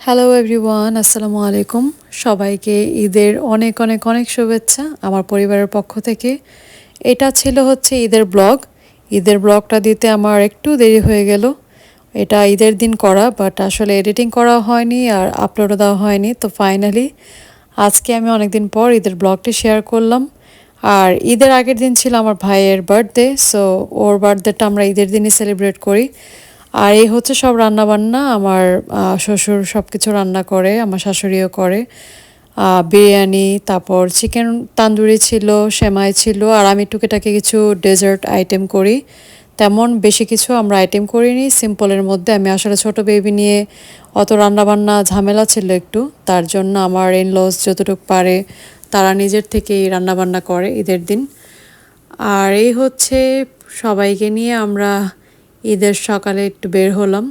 Hello everyone আসসালামু আলাইকুম সবাইকে ঈদের অনেক অনেক অনেক শুভেচ্ছা আমার পরিবারের পক্ষ থেকে। এটা ছিল হচ্ছে ঈদের ব্লগ। ঈদের ব্লগটা দিতে আমার একটু দেরি হয়ে গেল। এটা ঈদের দিন করা বাট আসলে এডিটিং করা হয়নি আর আপলোডও দেওয়া হয়নি। তো ফাইনালি আজকে আমি অনেকদিন পর ঈদের ব্লগটি শেয়ার করলাম। আর ঈদের আগের দিন ছিল আমার ভাইয়ের বার্থডে সো ওর বার্থডেটা আমরা ঈদের দিনই সেলিব্রেট করি। আর এই হচ্ছে সব রান্না বান্না আমার শ্বশুর সব কিছু রান্না করে, আমার শাশুড়িও করে। বিরিয়ানি, তারপর চিকেন তান্দুরি ছিল, সেমাই ছিল, আর আমি টুকিটাকি কিছু ডেজার্ট আইটেম করি। তেমন বেশি কিছু আমরা আইটেম করিনি সিম্পলের মধ্যে। আমি আসলে ছোট বেবি নিয়ে অত রান্নাবান্না ঝামেলা ছিল একটু, তার জন্য আমার ইন লস যতটুকু পারে তারা নিজের থেকেই রান্নাবান্না করে ঈদের দিন। আর এই হচ্ছে সবাইকে নিয়ে আমরা ঈদের সকালে একটু বের হলাম।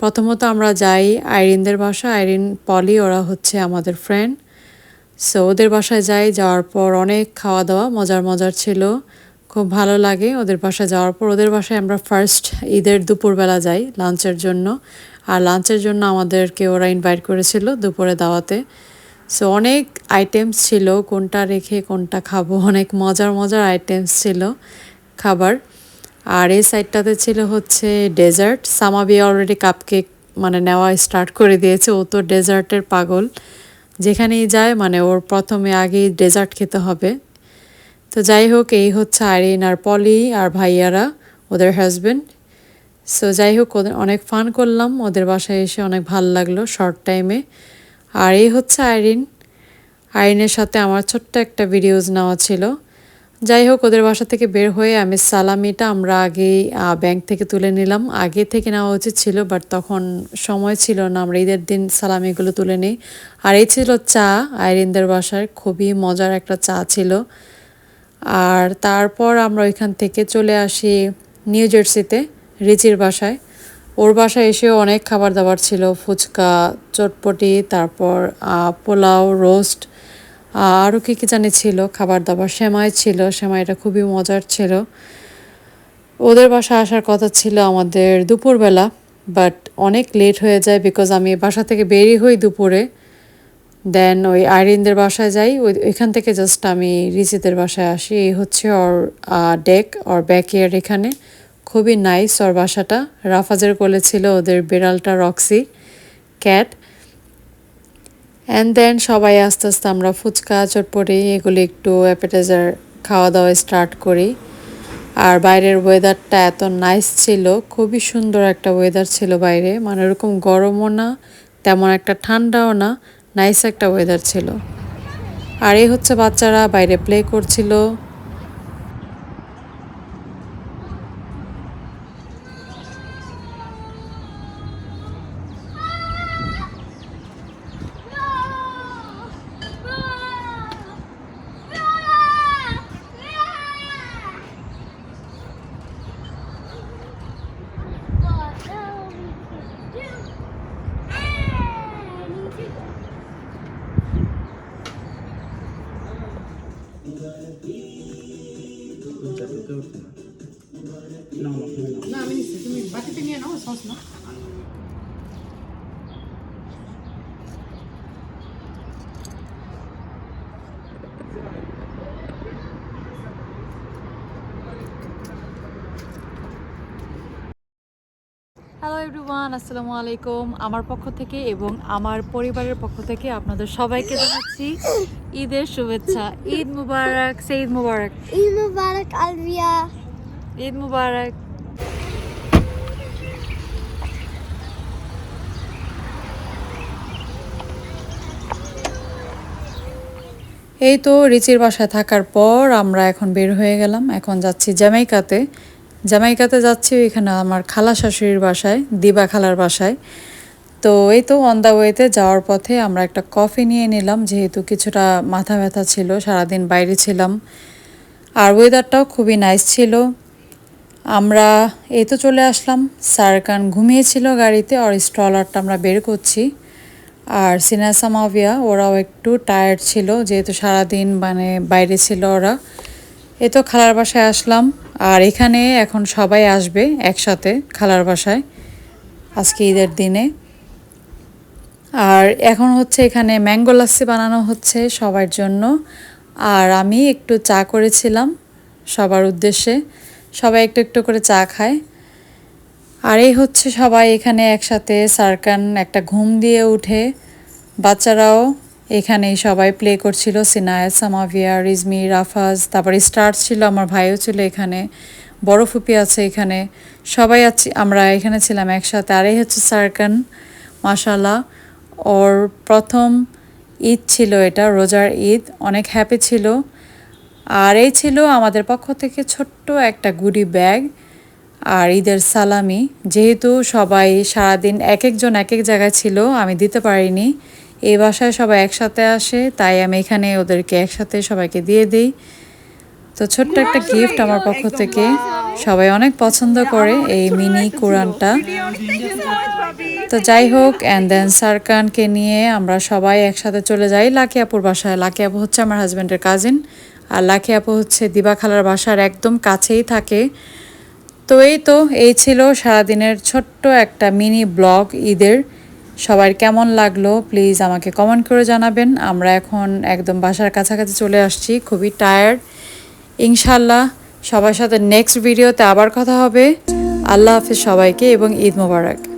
প্রথমত আমরা যাই আইরিনদের বাসা, আইরিন পলি, ওরা হচ্ছে আমাদের ফ্রেন্ড সো ওদের বাসায় যাই, যাওয়ার পর অনেক খাওয়া দাওয়া মজার মজার ছিল। খুব ভালো লাগে ওদের বাসায় যাওয়ার পর। ওদের বাসায় আমরা ফার্স্ট ঈদের দুপুরবেলা যাই লাঞ্চের জন্য। আর লাঞ্চের জন্য আমাদেরকে ওরা ইনভাইট করেছিল দুপুরে দাওয়াতে। সো অনেক আইটেমস ছিল, কোনটা রেখে কোনটা খাব, অনেক মজার মজার আইটেমস ছিল খাবার। আর এই সাইডটাতে ছিল হচ্ছে ডেজার্ট সামাবি অলরেডি কাপকেক মানে নেওয়া স্টার্ট করে দিয়েছে। ও তো ডেজার্টের পাগল। যেখানেই যায় মানে ওর প্রথমে আগেই ডেজার্ট খেতে হবে। তো যাই হোক, এই হচ্ছে আরিন আর পলি আর ভাইয়ারা, ওদের হাজবেন্ড সো যাই হোক, ওদের অনেক ফান করলাম। ওদের বাসায় এসে অনেক ভালো লাগল শর্ট টাইমে আর এই হচ্ছে আইরিন আইরিনের সাথে আমার ছোট্ট একটা ভিডিওজ নেওয়া ছিল। যাই হোক ওদের বাসা থেকে বের হয়ে আমি সালামিটা আমরা আগেই ব্যাংক থেকে তুলে নিলাম। আগে থেকে নেওয়া উচিত ছিল, বাট তখন সময় ছিল না, আমরা ঈদের দিন সালামিগুলো তুলে নিই। আর এই ছিল চা, আইরিনদের বাসায়। খুবই মজার একটা চা ছিল। আর তারপর আমরা ওইখান থেকে চলে আসি নিউ জার্সিতে, রিচির বাসায়। ওর বাসায় এসেও অনেক খাবার দাবার ছিল, ফুচকা, চটপটি, তারপর পোলাও, রোস্ট আরও কী কী জানি ছিল, খাবার দাবার, সেমাই ছিল, সেমাইটা খুবই মজার ছিল। ওদের বাসা আসার কথা ছিল আমাদের দুপুরবেলা বাট অনেক লেট হয়ে যায় বিকজ আমি বাসা থেকে বেরিয়ে হই দুপুরে। দেন ওই আইরিনদের বাসায় যাই, ওই, ওইখান থেকে জাস্ট আমি রিচিদের বাসায় আসি। এই হচ্ছে ওর ডেক ওর ব্যাকইয়ার্ড এখানে। খুবই নাইস ওর বাসাটা। রাফাজের কোলে ছিল ওদের বিড়ালটা রক্সি। ক্যাট অ্যান্ড দেন সবাই আস্তে আস্তে আমরা ফুচকা, চটপটি এগুলি একটু অ্যাপেটাইজার খাওয়া দাওয়া স্টার্ট করি। আর বাইরের ওয়েদারটা এত নাইস ছিল, খুবই সুন্দর একটা ওয়েদার ছিল বাইরে। মানে ওরকম গরমও না, তেমন একটা ঠান্ডাও না নাইস একটা ওয়েদার ছিল। আর এই হচ্ছে বাচ্চারা বাইরে প্লে করছিল। না আমি নিচ্ছি। তুমি বাটিতে নিয়ে নাও সস না হ্যালো এভরিওয়ান আসসালামু আলাইকুম আমার পক্ষ থেকে এবং আমার পরিবারের পক্ষ থেকে আপনাদের সবাইকে জানাচ্ছি ঈদের শুভেচ্ছা। ঈদ মুবারক সঈদ মুবারক। ঈদ মুবারক Alvia. ঈদ মুবারক। এই তো রিচির বাসায় থাকার পর আমরা এখন বের হয়ে গেলাম। এখন যাচ্ছি জ্যামাইকাতে। জ্যামাইকাতে যাচ্ছি এখানে আমার খালা শাশুড়ির বাসায়, দিবা খালার বাসায়। তো এই তো অন দ্য ওয়েতে যাওয়ার পথে আমরা একটা কফি নিয়ে নিলাম, যেহেতু কিছুটা মাথা ব্যথা ছিল, সারাদিন বাইরে ছিলাম। আর ওয়েদারটাও খুবই নাইস ছিল। আমরা এই তো চলে আসলাম। সারকান ঘুমিয়েছিল গাড়িতে, আর স্ট্রলারটা আমরা বের করছি। আর সিনাসা মাভিয়া ওরাও একটু টায়ার্ড ছিল, যেহেতু সারাদিন মানে বাইরে ছিল ওরা। এ তো খালার বাসায় আসলাম, আর এখানে এখন সবাই আসবে একসাথে খালার বাসায় আজকে ঈদের দিনে। আর এখন হচ্ছে এখানে ম্যাঙ্গো লাস্সি বানানো হচ্ছে সবার জন্য। আর আমি একটু চা করেছিলাম সবার উদ্দেশ্যে। সবাই একটু একটু করে চা খায়। আর এই হচ্ছে সবাই এখানে একসাথে সার্কান একটা ঘুম দিয়ে উঠে। বাচ্চারাও এখানেই সবাই প্লে করছিল, সিনায়া, সামাভিয়া, রিজমি, রাফাজ, তারপরে স্টার্স ছিল, আমার ভাইও ছিল এখানে, বড় ফুপি আছে এখানে। সবাই আছি, আমরা এখানে ছিলাম একসাথে। আর এই হচ্ছে সার্কান মাশাল্লাহ ওর প্রথম ঈদ ছিল এটা, রোজার ঈদ। অনেক হ্যাপি ছিল। আর এই ছিল আমাদের পক্ষ থেকে ছোট্ট একটা গুডি ব্যাগ আর ঈদের সালামি। যেহেতু সবাই সারাদিন এক একজন এক এক জায়গায় ছিল, আমি দিতে পারিনি। এই বাসায় সবাই একসাথে আসে, তাই আমি এখানে ওদেরকে একসাথে সবাইকে দিয়ে দিই। তো ছোট্ট একটা গিফট আমার পক্ষ থেকে। সবাই অনেক পছন্দ করে এই মিনি কোরআনটা। তো যাই হোক অ্যান্ড দেন সারকানকে নিয়ে আমরা সবাই একসাথে চলে যাই লাকি আপুর বাসায়। লাকি আপু হচ্ছে আমার হাজব্যান্ডের কাজিন আর লাকি আপু হচ্ছে দিবা খালার বাসার একদম কাছেই থাকে। তো এই তো, এই ছিল সারাদিনের ছোট্ট একটা মিনি ব্লগ ঈদের। সবার কেমন লাগল, প্লিজ আমাকে কমেন্ট করে জানাবেন। আমরা এখন একদম বাসার কাছাকাছি চলে আসছি, খুবই টায়ার্ড ইনশাল্লাহ সবার সাথে নেক্সট ভিডিওতে আবার কথা হবে। আল্লাহ হাফিজ সবাইকে এবং ঈদ মোবারক।